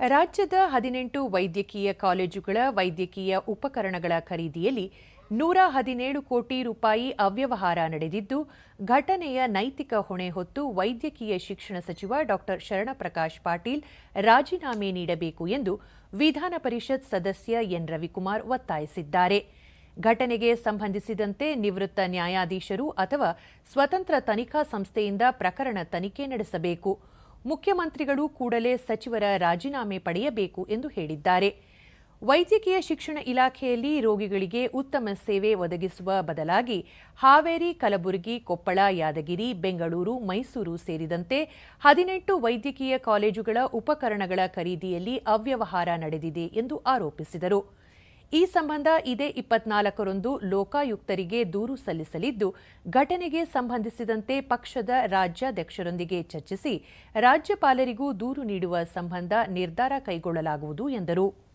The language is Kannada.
ರಾಜ್ಯದ ಹದಿನೆಂಟು ವೈದ್ಯಕೀಯ ಕಾಲೇಜುಗಳ ವೈದ್ಯಕೀಯ ಉಪಕರಣಗಳ ಖರೀದಿಯಲ್ಲಿ ನೂರ ಹದಿನೇಳು ಕೋಟಿ ರೂಪಾಯಿ ಅವ್ಯವಹಾರ ನಡೆದಿದ್ದು, ಘಟನೆಯ ನೈತಿಕ ಹೊಣೆ ಹೊತ್ತು ವೈದ್ಯಕೀಯ ಶಿಕ್ಷಣ ಸಚಿವ ಡಾ. ಶರಣಪ್ರಕಾಶ್ ಪಾಟೀಲ್ ರಾಜೀನಾಮೆ ನೀಡಬೇಕು ಎಂದು ವಿಧಾನ ಪರಿಷತ್ ಸದಸ್ಯ ಎನ್. ರವಿಕುಮಾರ್ ಒತ್ತಾಯಿಸಿದ್ದಾರೆ. ಘಟನೆಗೆ ಸಂಬಂಧಿಸಿದಂತೆ ನಿವೃತ್ತ ನ್ಯಾಯಾಧೀಶರು ಅಥವಾ ಸ್ವತಂತ್ರ ತನಿಖಾ ಸಂಸ್ಥೆಯಿಂದ ಪ್ರಕರಣ ತನಿಖೆ ನಡೆಸಬೇಕು. ಮುಖ್ಯಮಂತ್ರಿಗಳು ಕೂಡಲೇ ಸಚಿವರ ರಾಜೀನಾಮೆ ಪಡೆಯಬೇಕು ಎಂದು ಹೇಳಿದ್ದಾರೆ. ವೈದ್ಯಕೀಯ ಶಿಕ್ಷಣ ಇಲಾಖೆಯಲ್ಲಿ ರೋಗಿಗಳಿಗೆ ಉತ್ತಮ ಸೇವೆ ಒದಗಿಸುವ ಬದಲಾಗಿ ಹಾವೇರಿ, ಕಲಬುರಗಿ, ಕೊಪ್ಪಳ, ಯಾದಗಿರಿ, ಬೆಂಗಳೂರು, ಮೈಸೂರು ಸೇರಿದಂತೆ ಹದಿನೆಂಟು ವೈದ್ಯಕೀಯ ಕಾಲೇಜುಗಳ ಉಪಕರಣಗಳ ಖರೀದಿಯಲ್ಲಿ ಅವ್ಯವಹಾರ ನಡೆದಿದೆ ಎಂದು ಆರೋಪಿಸಿದರು. ಈ ಸಂಬಂಧ ಇದೇ ಇಪ್ಪತ್ನಾಲ್ಕರಂದು ಲೋಕಾಯುಕ್ತರಿಗೆ ದೂರು ಸಲ್ಲಿಸಲಿದ್ದು, ಘಟನೆಗೆ ಸಂಬಂಧಿಸಿದಂತೆ ಪಕ್ಷದ ರಾಜ್ಯಾಧ್ಯಕ್ಷರೊಂದಿಗೆ ಚರ್ಚಿಸಿ, ರಾಜ್ಯಪಾಲರಿಗೂ ದೂರು ನೀಡುವ ಸಂಬಂಧ ನಿರ್ಧಾರ ಕೈಗೊಳ್ಳಲಾಗುವುದು ಎಂದರು.